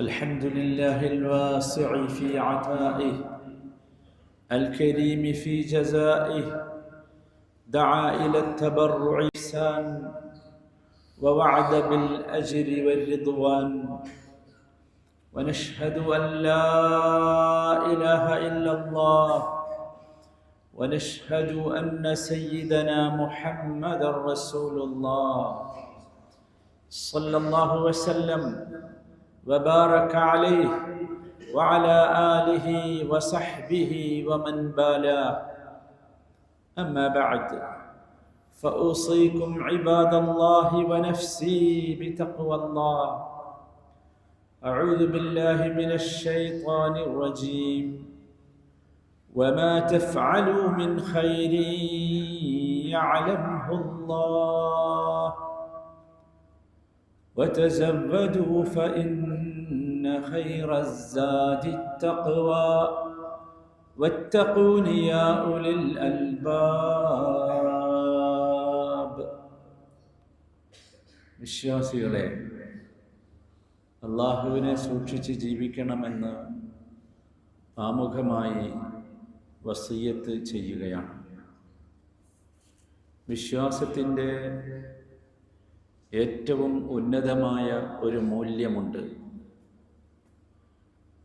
الحمد لله الواسع في عطائه الكريم في جزائه دعا إلى التبرع إحسان ووعد بالأجر والرضوان. ونشهد أن لا إله إلا الله ونشهد أن سيدنا محمد رسول الله. صلى الله وسلم وبارك عليه وعلى آله وصحبه ومن بالاه أما بعد فأوصيكم عباد الله ونفسي بتقوى الله. أعوذ بالله من الشيطان الرجيم. وما تفعلوا من خير يعلمه الله. وتزودوا فإن خير الزاد التقوى واتقون يا أولي الألباب വിശ്വാസികളെ അള്ളാഹുവിനെ സൂക്ഷിച്ച് ജീവിക്കണമെന്ന് ആമുഖമായി വസീയത്ത് ചെയ്യുകയാണ് വിശ്വാസത്തിൻ്റെ ഏറ്റവും ഉന്നതമായ ഒരു മൂല്യമുണ്ട്.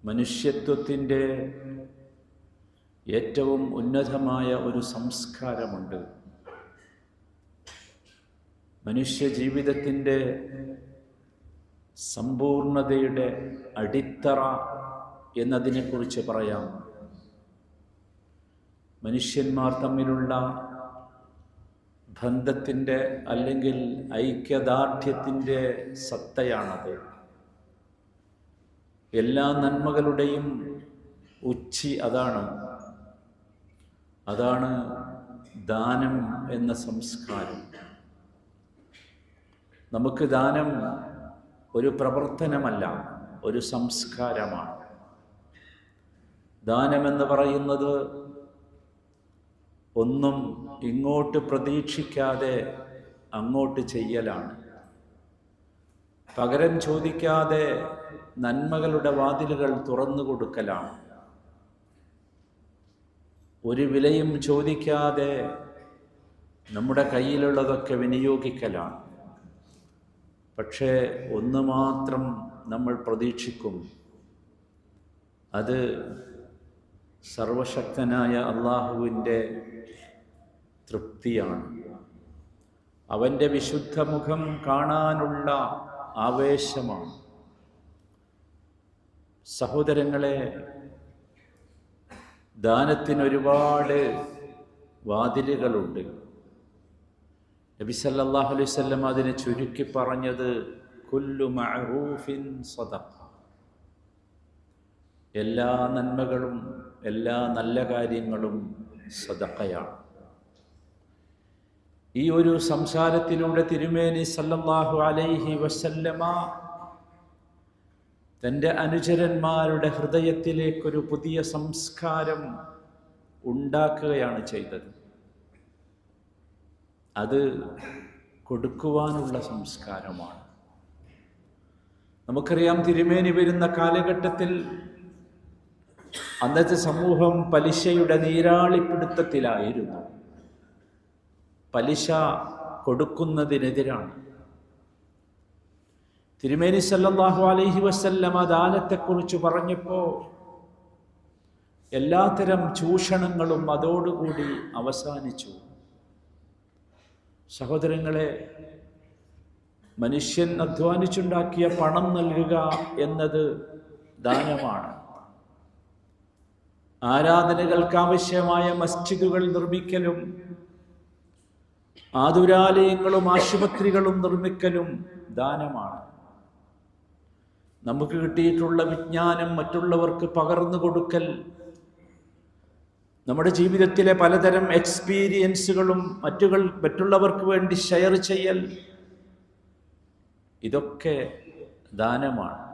മനുഷ്യത്വത്തിന്റെ ഏറ്റവും ഉന്നതമായ ഒരു സംസ്കാരമുണ്ട്. മനുഷ്യ ജീവിതത്തിന്റെ സമ്പൂർണതയുടെ അടിത്തറ എന്നതിനെക്കുറിച്ച് പറയാം. മനുഷ്യന്മാർ തമ്മിലുള്ള ബന്ധത്തിന്റെ അല്ലെങ്കിൽ ഐക്യദാർഢ്യത്തിന്റെ സത്തയാണത്. എല്ലാ നന്മകളുടെയും ഉച്ചി അതാണ്. അതാണ് ദാനം എന്ന സംസ്കാരം. നമുക്ക് ദാനം ഒരു പ്രവർത്തനമല്ല ഒരു സംസ്കാരമാണ്. ദാനമെന്ന് പറയുന്നത് ഒന്നും ഇങ്ങോട്ട് പ്രതീക്ഷിക്കാതെ അങ്ങോട്ട് ചെയ്യലാണ്. പകരം ചോദിക്കാതെ നന്മകളുടെ വാതിലുകൾ തുറന്നു കൊടുക്കലാണ്. ഒരു വിലയും ചോദിക്കാതെ നമ്മുടെ കയ്യിലുള്ളതൊക്കെ വിനിയോഗിക്കലാണ്. പക്ഷേ ഒന്ന് മാത്രം നമ്മൾ പ്രതീക്ഷിക്കും. അത് സർവശക്തനായ അള്ളാഹുവിന്റെ തൃപ്തിയാണ്. അവന്റെ വിശുദ്ധ മുഖം കാണാനുള്ള ആവേശമാണ്. സഹോദരങ്ങളെ ദാനത്തിന് ഒരുപാട് വാതിലുകളുണ്ട്. നബി സല്ലല്ലാഹു അലൈഹി സ്വല്ലം അതിനെ ചുരുക്കി പറഞ്ഞത് കുല്ലു മഅറൂഫിൻ സദഖ. എല്ലാ നന്മകളും എല്ലാ നല്ല കാര്യങ്ങളും സദഖയാണ്. ഈ ഒരു സംസാരത്തിലൂടെ തിരുമേനി സല്ലല്ലാഹു അലൈഹി വസല്ലമ തന്റെ അനുചരന്മാരുടെ ഹൃദയത്തിലേക്കൊരു പുതിയ സംസ്കാരം ഉണ്ടാക്കുകയാണ് ചെയ്തത്. അത് കൊടുക്കുവാനുള്ള സംസ്കാരമാണ്. നമുക്കറിയാം തിരുമേനി വരുന്ന കാലഘട്ടത്തിൽ അന്നത്തെ സമൂഹം പലിശയുടെ നീരാളിപ്പിടുത്തത്തിലായിരുന്നു. പലിശ കൊടുക്കുന്നതിനെതിരാണ്. തിരുമേനി സല്ലല്ലാഹു അലൈഹി വസല്ലമ ദാനത്തെക്കുറിച്ച് പറഞ്ഞപ്പോൾ എല്ലാത്തരം ചൂഷണങ്ങളും അതോടുകൂടി അവസാനിച്ചു. സഹോദരങ്ങളെ മനുഷ്യൻ അധ്വാനിച്ചുണ്ടാക്കിയ പണം നൽകുക എന്നത് ദാനമാണ്. ആരാധനകൾക്കാവശ്യമായ മസ്ജിദുകൾ നിർമ്മിക്കലും ആതുരാലയങ്ങളും ആശുപത്രികളും നിർമ്മിക്കലും ദാനമാണ്. നമുക്ക് കിട്ടിയിട്ടുള്ള വിജ്ഞാനം മറ്റുള്ളവർക്ക് പകർന്നു കൊടുക്കൽ നമ്മുടെ ജീവിതത്തിലെ പലതരം എക്സ്പീരിയൻസുകളും മറ്റുകൾ മറ്റുള്ളവർക്ക് വേണ്ടി ഷെയർ ചെയ്യൽ ഇതൊക്കെ ദാനമാണ്.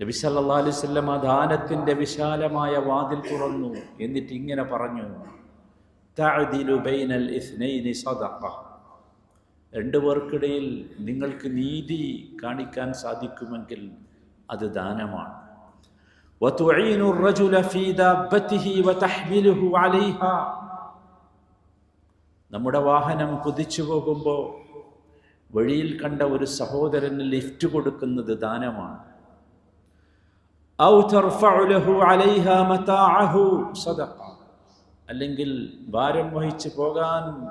നബി സല്ലല്ലാഹു അലൈഹി ആ ദാനത്തിന്റെ വിശാലമായ വാതിൽ തുറന്നു എന്നിട്ട് ഇങ്ങനെ പറഞ്ഞു. തഅദിലു ബൈനൽ ഇസ്നൈനി സദഖ രണ്ടു പേർക്കിടയിൽ നിങ്ങൾക്ക് നീതി കാണിക്കാൻ സാധിക്കുമെങ്കിൽ അത് ദാനമാണ് وتعين الرجل في دابته وتحمله عليها നമ്മുടെ വാഹനം കുതിച്ചു പോകുമ്പോൾ വഴിയിൽ കണ്ട ഒരു സഹോദരന് ലിഫ്റ്റ് കൊടുക്കുന്നത് ദാനമാണ് ഔ തർഫഉ ലഹു അലൈഹാ മതാഅഹു സദഖ അല്ലെങ്കിൽ ഭാരം വഹിച്ചു പോകാൻ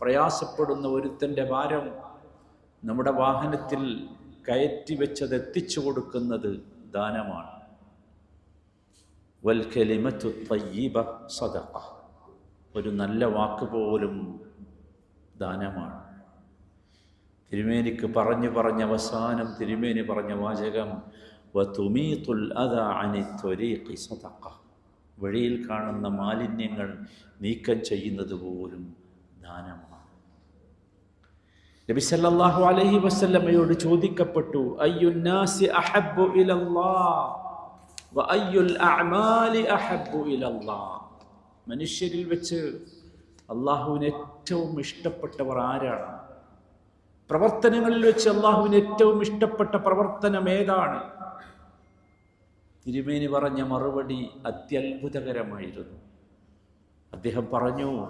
പ്രയാസപ്പെടുന്ന ഒരുത്തന്റെ ഭാരം നമ്മുടെ വാഹനത്തിൽ കയറ്റി വെച്ചത് എത്തിച്ചു കൊടുക്കുന്നത് ദാനമാണ്. സദഖ. ഒരു നല്ല വാക്ക് പോലും ദാനമാണ്. തിരുമേനിക്ക് പറഞ്ഞു പറഞ്ഞ അവസാനം തിരുമേനി പറഞ്ഞ വാചകം വതുമീത്തുൽ അദ അനി ത്വരീഖി വഴിയിൽ കാണുന്ന മാലിന്യങ്ങൾ നീക്കം ചെയ്യുന്നത് പോലും ദാനമാണ്. നബി സല്ലല്ലാഹു അലൈഹി വസല്ലമയോട് ചോദിക്കപ്പെട്ടു അയ്യുന്നാസി അഹബ്ബു ഇലല്ലാഹ് വ അയ്യുൽ അഅമാലി അഹബ്ബു ഇലല്ലാഹ് മനുഷ്യരിൽ വെച്ച് അള്ളാഹുവിന് ഏറ്റവും ഇഷ്ടപ്പെട്ടവർ ആരാണ്? പ്രവർത്തനങ്ങളിൽ വെച്ച് അള്ളാഹുവിന് ഏറ്റവും ഇഷ്ടപ്പെട്ട പ്രവർത്തനം ഏതാണ്? തിരുമേനി പറഞ്ഞ മറുപടി അത്യത്ഭുതകരമായിരുന്നു. അദ്ദേഹം പറഞ്ഞു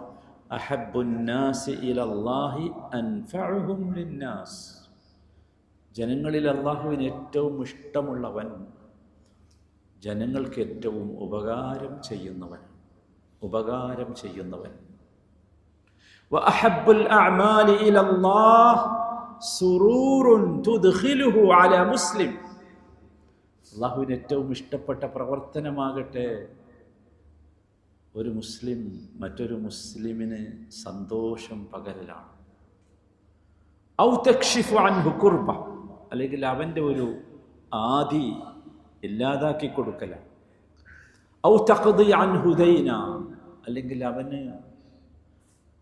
ജനങ്ങളിൽ അള്ളാഹുവിന് ഏറ്റവും ഇഷ്ടമുള്ളവൻ ജനങ്ങൾക്ക് ഏറ്റവും ഉപകാരം ചെയ്യുന്നവൻ ഉപകാരം ചെയ്യുന്നവൻ. മുസ്ലിം. അള്ളാഹുവിന് ഏറ്റവും ഇഷ്ടപ്പെട്ട പ്രവർത്തനമാകട്ടെ. ഒരു മുസ്ലിം മറ്റൊരു മുസ്ലിമിന് സന്തോഷം പകരലാണ്. ഔ തക്ഷിഫു അൻഹു കുർബ. അല്ലെങ്കിൽ അവന്റെ ഒരു ആദി ഇല്ലാതാക്കി കൊടുക്കല. ഔ അല്ലെങ്കിൽ അവന്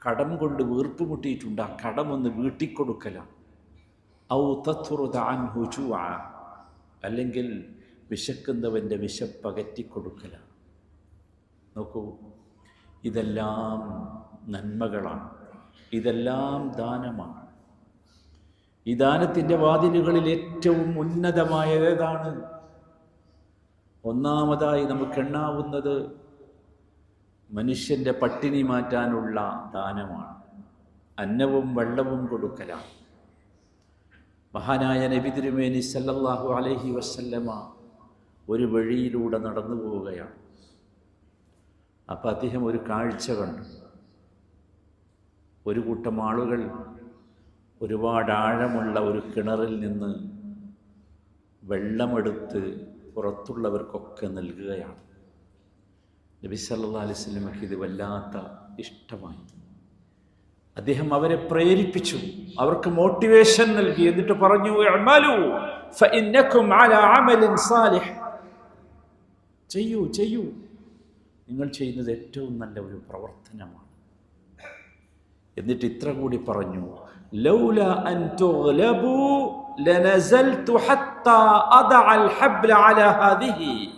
കടം കൊണ്ട് വീർപ്പ് മുട്ടിയിട്ടുണ്ട് ആ കടം ഒന്ന് വീട്ടിക്കൊടുക്കല. ഔ അൻഹു ജുഅ. അല്ലെങ്കിൽ വിശക്കുന്നവന്റെ വിശപ്പകറ്റിക്കൊടുക്കല നോക്കൂ ഇതെല്ലാം നന്മകളാണ്. ഇതെല്ലാം ദാനമാണ്. ഈ ദാനത്തിന്റെ വാതിലുകളിൽ ഏറ്റവും ഉന്നതമായ ഏതാണ്? ഒന്നാമതായി നമുക്ക് എണ്ണാവുന്നത് മനുഷ്യന്റെ പട്ടിണി മാറ്റാനുള്ള ദാനമാണ്. അന്നവും വെള്ളവും കൊടുക്കലാണ്. മഹാനായ നബി തിരുമേനി സല്ലല്ലാഹു അലൈഹി വസല്ലമ ഒരു വഴിയിലൂടെ നടന്നു പോവുകയാണ്. അപ്പോൾ അദ്ദേഹം ഒരു കാഴ്ച കണ്ടു. ഒരു കൂട്ടം ആളുകൾ ഒരുപാട് ആഴമുള്ള ഒരു കിണറിൽ നിന്ന് വെള്ളമെടുത്ത് പുറത്തുള്ളവർക്കൊക്കെ നൽകുകയാണ്. നബി സല്ലാ അലിസ്ലമക്ക് ഇത് വല്ലാത്ത ഇഷ്ടമായി. അദ്ദേഹം അവരെ പ്രേരിപ്പിച്ചു. അവർക്ക് മോട്ടിവേഷൻ നൽകി. എന്നിട്ട് പറഞ്ഞു ചെയ്യൂ ചെയ്യൂ. നിങ്ങൾ ചെയ്യുന്നത് ഏറ്റവും നല്ല ഒരു പ്രവർത്തനമാണ്. എന്നിട്ട് ഇത്ര കൂടി പറഞ്ഞു. ലൗല അൻ ലനസൽതു ഹത്താ ഹബ്ല ഹാദിഹി.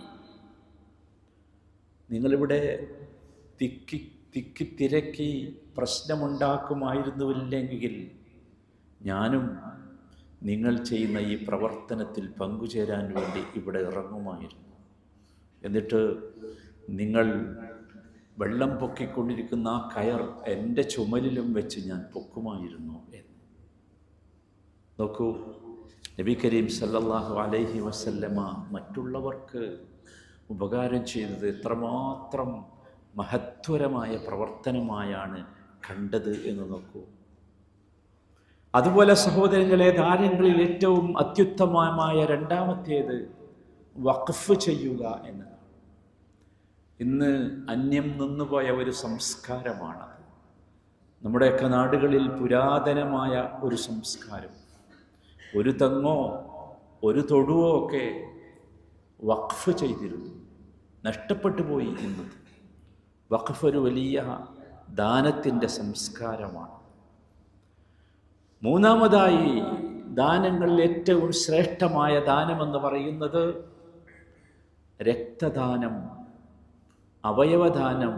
നിങ്ങളിവിടെ തിക്കി തിക്കി തിരക്കി പ്രശ്നമുണ്ടാക്കുമായിരുന്നുവില്ലെങ്കിൽ ഞാനും നിങ്ങൾ ചെയ്യുന്ന ഈ പ്രവർത്തനത്തിൽ പങ്കുചേരാൻ വേണ്ടി ഇവിടെ ഇറങ്ങുമായിരുന്നു. എന്നിട്ട് നിങ്ങൾ വെള്ളം പൊക്കിക്കൊണ്ടിരിക്കുന്ന ആ കയർ എന്റെ ചുമലിലും വെച്ച് ഞാൻ പൊക്കുമായിരുന്നു എന്ന്. നോക്കൂ നബി കരീം സല്ലല്ലാഹു അലൈഹി വസല്ലമ മറ്റുള്ളവർക്ക് ഉപകാരം ചെയ്തത് എത്രമാത്രം മഹത്വരമായ പ്രവർത്തനമായാണ് കണ്ടത് എന്ന് നോക്കൂ. അതുപോലെ സഹോദരങ്ങളെ കാര്യങ്ങളിൽ ഏറ്റവും അത്യുത്തമമായ രണ്ടാമത്തേത് വഖഫ് ചെയ്യുക എന്നതാണ് ഇന്ന് അന്യം നിന്നുപോയ ഒരു സംസ്കാരമാണ് നമ്മുടെയൊക്കെ നാടുകളിൽ പുരാതനമായ ഒരു സംസ്കാരം. ഒരു തെങ്ങോ ഒരു തൊടുവോ ഒക്കെ വഖഫ് ചെയ്തിരുന്നു. നഷ്ടപ്പെട്ടു പോയി ഇന്ന് വഖഫ് ഒരു വലിയ ദാനത്തിന്റെ സംസ്കാരമാണ്. മൂന്നാമതായി ദാനങ്ങളിൽ ഏറ്റവും ശ്രേഷ്ഠമായ ദാനമെന്ന് പറയുന്നത് രക്തദാനം അവയവദാനം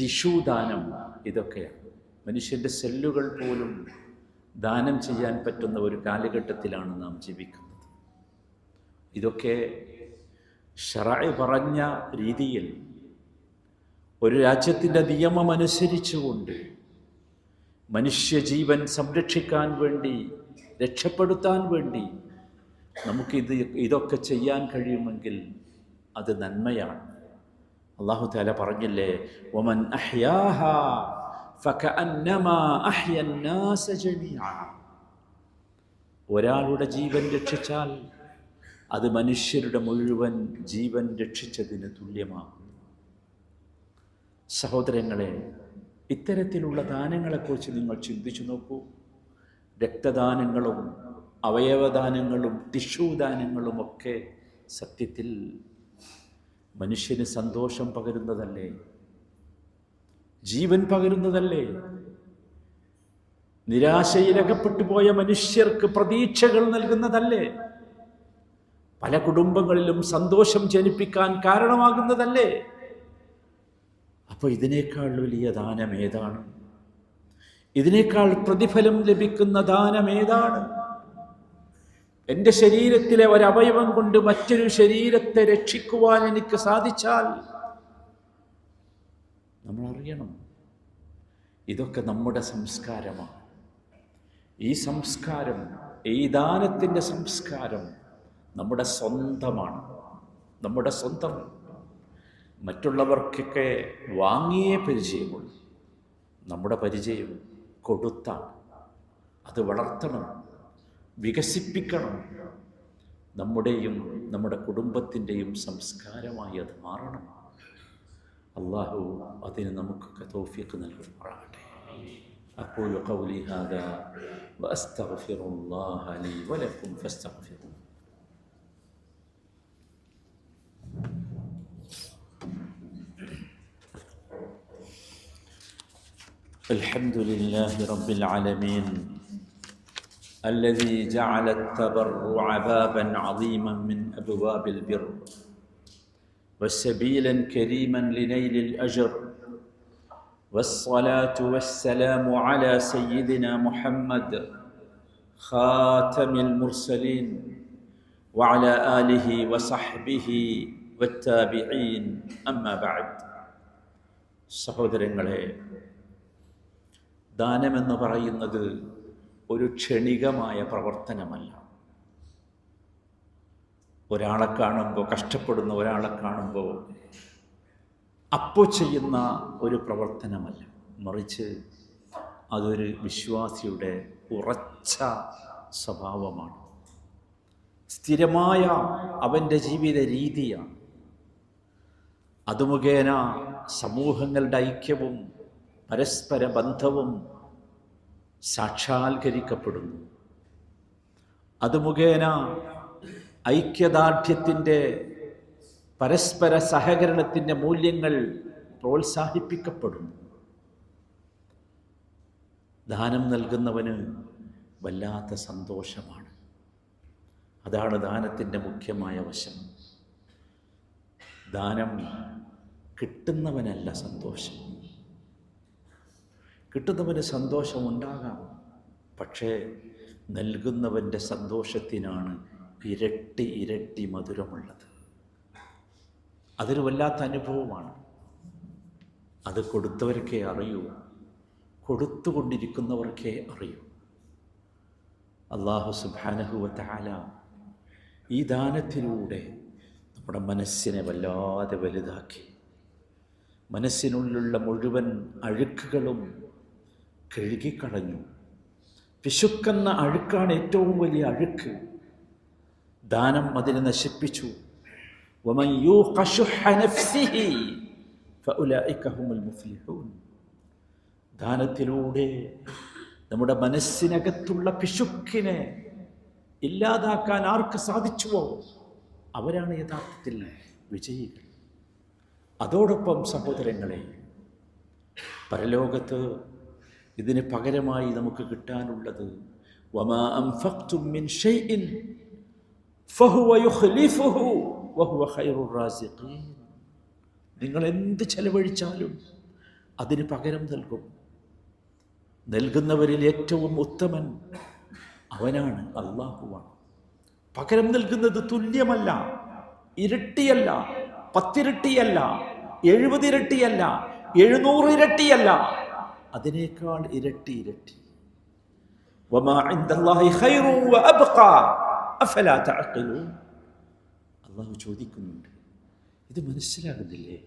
ടിഷ്യൂദാനം ഇതൊക്കെയാണ്. മനുഷ്യന്റെ സെല്ലുകൾ പോലും ദാനം ചെയ്യാൻ പറ്റുന്ന ഒരു കാലഘട്ടത്തിലാണ് നാം ജീവിക്കുന്നത്. ഇതൊക്കെ ഷറായി പറഞ്ഞ രീതിയിൽ ഒരു രാജ്യത്തിന്റെ നിയമമനുസരിച്ചുകൊണ്ട് മനുഷ്യജീവൻ സംരക്ഷിക്കാൻ വേണ്ടി രക്ഷപ്പെടുത്താൻ വേണ്ടി നമുക്കിത് ഇതൊക്കെ ചെയ്യാൻ കഴിയുമെങ്കിൽ അത് നന്മയാണ്. അള്ളാഹു താല പറഞ്ഞില്ലേ ഒമൻ ഒരാളുടെ ജീവൻ രക്ഷിച്ചാൽ അത് മനുഷ്യരുടെ മുഴുവൻ ജീവൻ രക്ഷിച്ചതിന് തുല്യമാകും സഹോദരങ്ങളെ ഇത്തരത്തിലുള്ള ദാനങ്ങളെക്കുറിച്ച് നിങ്ങൾ ചിന്തിച്ചു നോക്കൂ. രക്തദാനങ്ങളും അവയവദാനങ്ങളും ടിഷ്യൂ ദാനങ്ങളും ഒക്കെ സത്യത്തിൽ മനുഷ്യന് സന്തോഷം പകരുന്നതല്ലേ? ജീവൻ പകരുന്നതല്ലേ? നിരാശയിലകപ്പെട്ടു പോയ മനുഷ്യർക്ക് പ്രതീക്ഷകൾ നൽകുന്നതല്ലേ? പല കുടുംബങ്ങളിലും സന്തോഷം ജനിപ്പിക്കാൻ കാരണമാകുന്നതല്ലേ? അപ്പോൾ ഇതിനേക്കാൾ വലിയ ദാനം ഏതാണ്? ഇതിനേക്കാൾ പ്രതിഫലം ലഭിക്കുന്ന ദാനം ഏതാണ്? എന്റെ ശരീരത്തിലെ ഒരവയവം കൊണ്ട് മറ്റൊരു ശരീരത്തെ രക്ഷിക്കുവാൻ എനിക്ക് സാധിച്ചാൽ നമ്മൾ അറിയണം ഇതൊക്കെ നമ്മുടെ സംസ്കാരമാണ്. ഈ സംസ്കാരം ഈ ദാനത്തിന്റെ സംസ്കാരം നമ്മുടെ സ്വന്തമാണ്. നമ്മുടെ സ്വന്തം. മറ്റുള്ളവർക്കൊക്കെ വാങ്ങിയേ പരിചയമുള്ളൂ. നമ്മുടെ പരിചയം കൊടുത്താണ്. അത് വളർത്തണം. വികസിപ്പിക്കണം നമ്മുടെയും നമ്മുടെ കുടുംബത്തിൻ്റെയും സംസ്കാരമായി അത് മാറണം അള്ളാഹു അതിന് നമുക്കൊക്കെ തോഫിക്ക് നൽകുമാറാകട്ടെ أقول قولي هذا وأستغفر الله لي ولكم فاستغفروه الحمد لله رب العالمين الذي جعل التبرع بابا عظيما من ابواب البر وسبيلا كريما لنيل الاجر والصلاه والسلام على سيدنا محمد خاتم المرسلين وعلى اله وصحبه والتابعين اما بعد സഹോദരങ്ങളെ ദാനമെന്ന് പറയുന്നത് ഒരു ക്ഷണികമായ പ്രവർത്തനമല്ല. ഒരാളെ കാണുമ്പോൾ കഷ്ടപ്പെടുന്ന ഒരാളെ കാണുമ്പോൾ അപ്പോൾ ചെയ്യുന്ന ഒരു പ്രവർത്തനമല്ല. മറിച്ച് അതൊരു വിശ്വാസിയുടെ ഉറച്ച സ്വഭാവമാണ്. സ്ഥിരമായ അവന്റെ ജീവിത രീതിയാണ്. അത് മുഖേന സമൂഹങ്ങളുടെ ഐക്യവും പരസ്പര ബന്ധവും സാക്ഷാത്കരിക്കപ്പെടുന്നു. അത് മുഖേന ഐക്യദാർഢ്യത്തിന്റെ പരസ്പര സഹകരണത്തിന്റെ മൂല്യങ്ങൾ പ്രോത്സാഹിപ്പിക്കപ്പെടുന്നു. ദാനം നൽകുന്നവന് വല്ലാത്ത സന്തോഷമാണ്. അതാണ് ദാനത്തിന്റെ മുഖ്യമായ വശം. ദാനം കിട്ടുന്നവനല്ല സന്തോഷം. കിട്ടുന്നവന് സന്തോഷമുണ്ടാകാം പക്ഷേ നൽകുന്നവന്റെ സന്തോഷത്തിനാണ് ഇരട്ടി ഇരട്ടി മധുരമുള്ളത്. അതൊരു വല്ലാത്ത അനുഭവമാണ്. അത് കൊടുത്തവർക്കേ അറിയൂ. കൊടുത്തുകൊണ്ടിരിക്കുന്നവർക്കേ അറിയൂ. അള്ളാഹു സുബാനഹുവല ഈ ദാനത്തിലൂടെ നമ്മുടെ മനസ്സിനെ വല്ലാതെ വലുതാക്കി. മനസ്സിനുള്ളിലുള്ള മുഴുവൻ അഴുക്കുകളും കഴുകിക്കളഞ്ഞു പിശുക്കെന്ന അഴുക്കാണ് ഏറ്റവും വലിയ അഴുക്ക്. ദാനം അതിനെ നശിപ്പിച്ചു. ദാനത്തിലൂടെ നമ്മുടെ മനസ്സിനകത്തുള്ള പിശുക്കിനെ ഇല്ലാതാക്കാൻ ആർക്ക് സാധിച്ചുവോ? അവരാണ് യഥാർത്ഥത്തിൽ വിജയികൾ. അതോടൊപ്പം സഹോദരങ്ങളെ പരലോകത്ത് ഇതിന് പകരമായി നമുക്ക് കിട്ടാനുള്ളത് നിങ്ങൾ എന്ത് ചെലവഴിച്ചാലും അതിന് പകരം നൽകും. നൽകുന്നവരിൽ ഏറ്റവും ഉത്തമൻ അവനാണ് അള്ളാഹുവാണ് പകരം നൽകുന്നത് തുല്യമല്ല ഇരട്ടിയല്ല പത്തിരട്ടിയല്ല എഴുപതിരട്ടിയല്ല എഴുന്നൂറിരട്ടിയല്ല അതിനേക്കാൾ ഇരട്ടി ഇരട്ടി. അള്ളാഹു ചോദിക്കുന്നുണ്ട് ഇത് മനസ്സിലാകുന്നില്ലേ?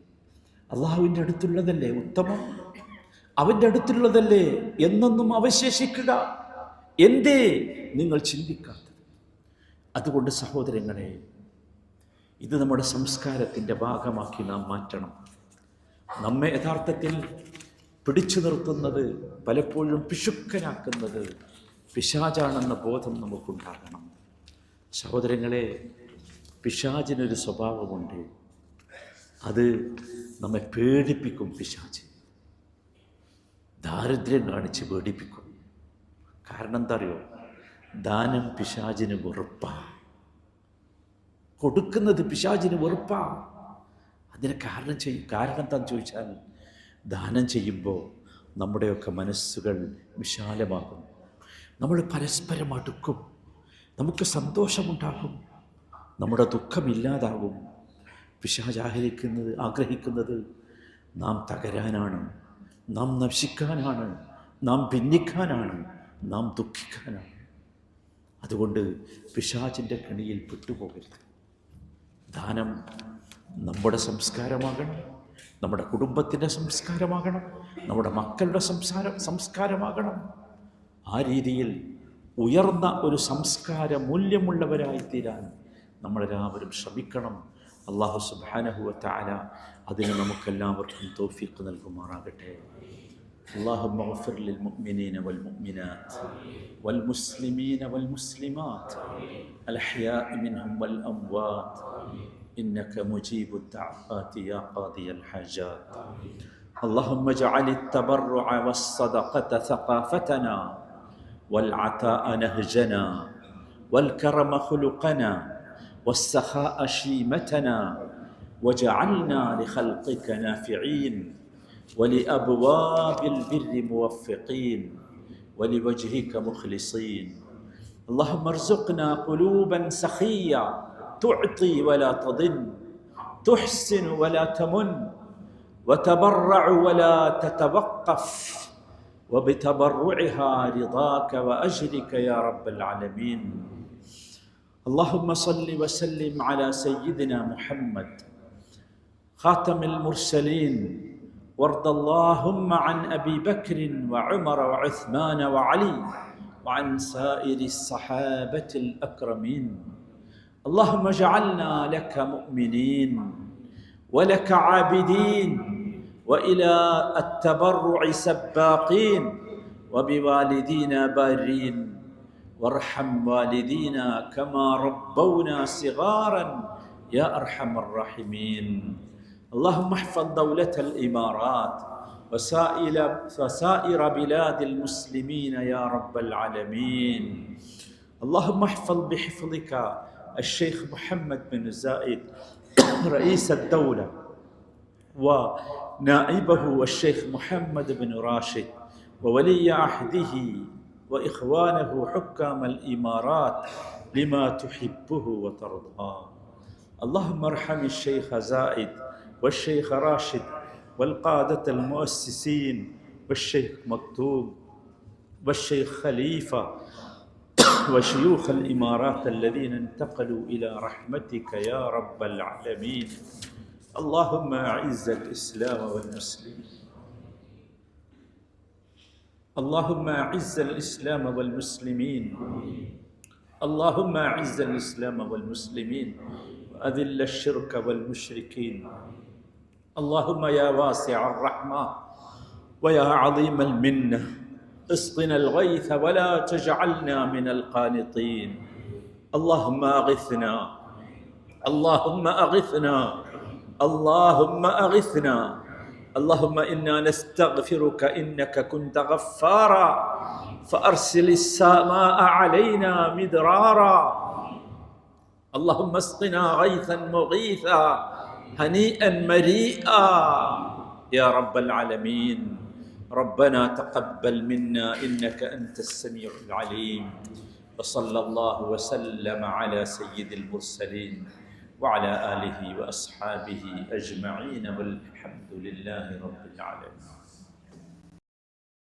അള്ളാഹുവിന്റെ അടുത്തുള്ളതല്ലേ ഉത്തമം? അവന്റെ അടുത്തുള്ളതല്ലേ എന്നൊന്നും അവശേഷിക്കുക. എന്തേ? നിങ്ങൾ ചിന്തിക്കാത്തത്. അതുകൊണ്ട് സഹോദരങ്ങളെ ഇത് നമ്മുടെ സംസ്കാരത്തിന്റെ ഭാഗമാക്കി നാം മാറ്റണം. നമ്മെ യഥാർത്ഥത്തിൽ പിടിച്ചു നിർത്തുന്നത് പലപ്പോഴും പിശുക്കനാക്കുന്നത് പിശാചാണെന്ന ബോധം നമുക്കുണ്ടാകണം. സഹോദരങ്ങളെ പിശാചിനൊരു സ്വഭാവമുണ്ട്. അത് നമ്മെ പേടിപ്പിക്കും പിശാച്. ദാരിദ്ര്യം കാണിച്ച് പേടിപ്പിക്കും. കാരണം എന്താ അറിയോ ദാനം പിശാചിന് വെറുപ്പാ. കൊടുക്കുന്നത് പിശാചിന് വെറുപ്പാ. അതിന് കാരണം ചെയ്യും. കാരണം എന്താണെന്ന് ചോദിച്ചാൽ ദാനം ചെയ്യുമ്പോൾ നമ്മുടെയൊക്കെ മനസ്സുകൾ വിശാലമാകും നമ്മൾ പരസ്പരം അടുക്കും നമുക്ക് സന്തോഷമുണ്ടാകും. നമ്മുടെ ദുഃഖമില്ലാതാകും. പിശാജ് ആഗ്രഹിക്കുന്നത് ആഗ്രഹിക്കുന്നത് നാം തകരാനാണ്. നാം നശിക്കാനാണ്. നാം ഭിന്നിക്കാനാണ്. നാം ദുഃഖിക്കാനാണ്. അതുകൊണ്ട് പിശാചിന്റെ കെണിയിൽ പെട്ടുപോകരുത്. ദാനം നമ്മുടെ സംസ്കാരമാകണം നമ്മുടെ കുടുംബത്തിൻ്റെ സംസ്കാരമാകണം നമ്മുടെ മക്കളുടെ സംസാരം സംസ്കാരമാകണം ആ രീതിയിൽ ഉയർന്ന ഒരു സംസ്കാര മൂല്യമുള്ളവരായി തീരാൻ നമ്മളെല്ലാവരും ശ്രമിക്കണം അള്ളാഹു സുബാനഹുവ താല അതിന് നമുക്കെല്ലാവർക്കും തോഫീക്ക് നൽകുമാറാകട്ടെ اللهم اغفر للمؤمنين والمؤمنات والمسلمين والمسلمات الأحياء منهم والأموات إنك مجيب الدعوات يا قاضي الحاجات. اللهم اجعل التبرع والصدقة ثقافتنا والعطاء نهجنا والكرم خلقنا والسخاء شيمتنا وجعلنا لخلقك نافعين ولأبواب البر موفقين ولوجهك مخلصين. اللهم ارزقنا قلوبا سخية تعطي ولا تضن تحسن ولا تمن وتبرع ولا تتوقف وبتبرعها رضاك وأجرك يا رب العالمين. اللهم صل وسلم على سيدنا محمد خاتم المرسلين وارض اللهم عن أبي بكر وعمر وعثمان وعلي وعن سائر الصحابة الأكرمين. اللهم اجعلنا لك مؤمنين ولك عابدين وإلى التبرع سباقين وبوالدينا بارين وارحم والدينا كما ربونا صغارا يا أرحم الراحمين. اللهم احفظ دولة الإمارات وسائر بلاد المسلمين يا رب العالمين. اللهم احفظ بحفظك الشيخ محمد بن زايد رئيس الدولة ونائبه الشيخ محمد بن راشد وولي عهده وإخوانه حكام الإمارات لما تحبه وترضاه. اللهم ارحم الشيخ زايد والشيخ راشد والقادة المؤسسين والشيخ مكتوب والشيخ خليفة وشيوخ الإمارات الذين انتقلوا إلى رحمتك يا رب العالمين. اللهم أعز الإسلام والمسلمين. اللهم أعز الإسلام والمسلمين. اللهم أعز الإسلام والمسلمين. وأذل الشرك والمشركين. اللهم يا واسع الرحمة ويا عظيم المنة. اسقنا الغيث ولا تجعلنا من القانطين. اللهم أغثنا اللهم أغثنا اللهم أغثنا. اللهم إنا نستغفرك إنك كنت غفارا. فأرسل السماء علينا مدرارا. اللهم اسقنا غيثا مغيثا هنيئا مريئا. يا رب العالمين. ربنا تقبل منا إنك أنت السميع العليم. وصلى الله وسلم على سيد المرسلين وعلى آله وأصحابه أجمعين والحمد لله رب العالمين.